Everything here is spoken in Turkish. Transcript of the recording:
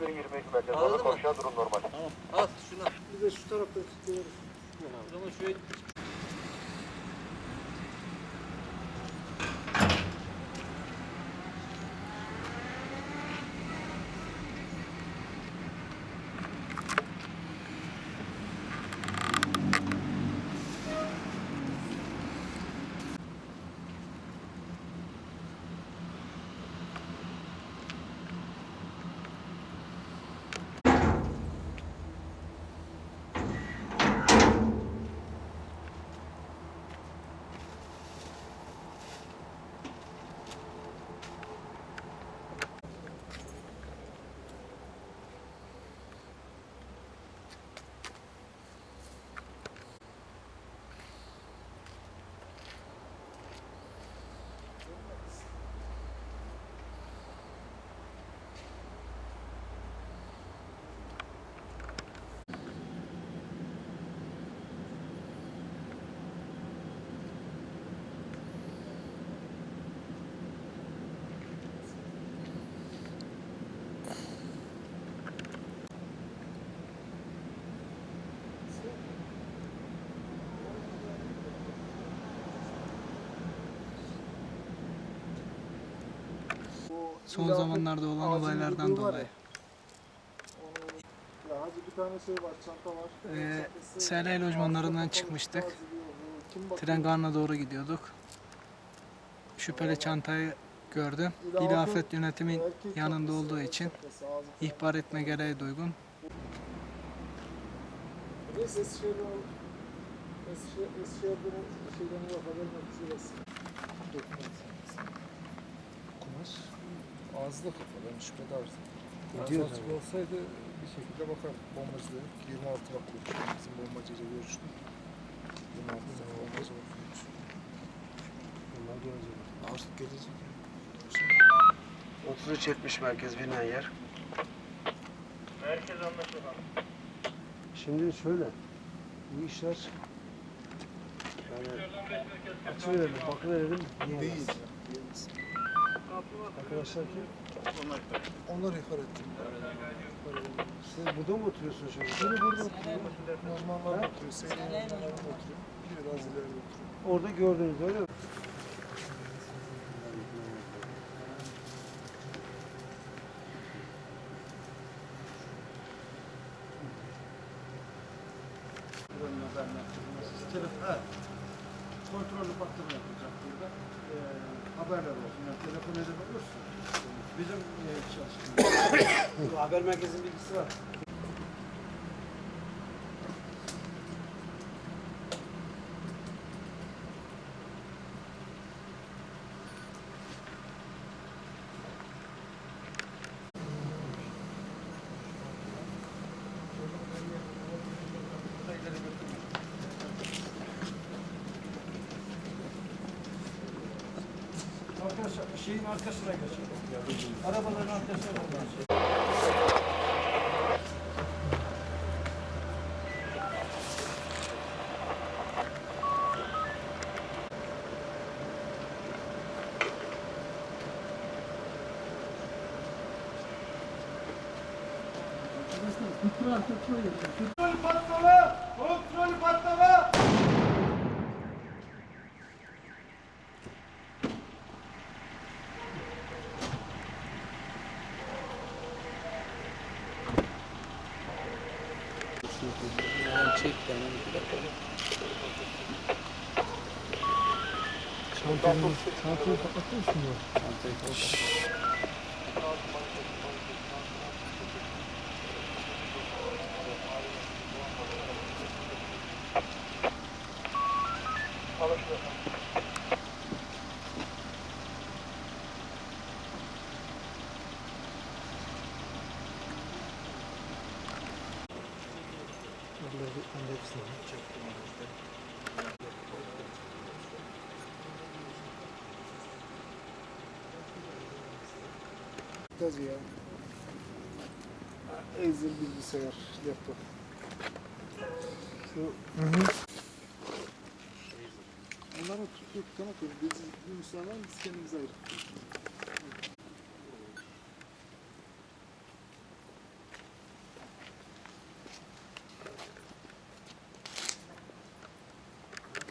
1 22 merkez. Mı? konuşan durum normal. Tamam. Al şuna. Bir de şu tarafta tutuyoruz. O zaman şöyle Son zamanlarda olan olaylardan dolayı. şey. Ee, SL lojmanlarından çıkmıştık. Tren garına doğru gidiyorduk. Şüpheli çantayı gördüm. İlafet İlafet yönetimin erkek yanında olduğu için ihbar etme gereği duygun. Neyse Eskişehir'de o Eskişehir, Eskişehir'de o şeyden yok haberin yok Ağızda kapalı. Yani şüphede arz. Olsaydı bir şekilde bakardık. Bombacı da yok. 26 bakıyoruz. Bizim bombacıyla görüştüm. 26 tane bombacı bakıyoruz. Bunlar gelecek. Artık gelecek. 33-70 merkez bilinen yer. Merkez anlaşıldı. Şimdi şöyle. Bu işler yani açıverelim, bakıverelim diyemez. Değil. Arkadaşlar kim? Onlar ihbar ettim. Siz burada mı oturuyorsunuz şimdi? Biri burada oturuyor. Normanlar oturuyor. Seyirciler oturuyor. Biraz ileride oturuyor. Orada gördünüz öyle mi? Kontrollü baktırma yapacak burada. Ee, haberler olsun. Yani telefon edip olursun. Bizim e, çalıştığımız. Haber merkezinin bilgisi var. Arkadaşlar şeyin arkasına geçin. Arabaların arkasına geçin. Kontrol patlama! Kontrol patlama! Çantayı, çantayı kapatır mısın ya? Gaz ya. Ezel bilgisayar, laptop. Şu Bunları tuttuk tamam mı? Biz bir müsaade biz kendimize ayırdık.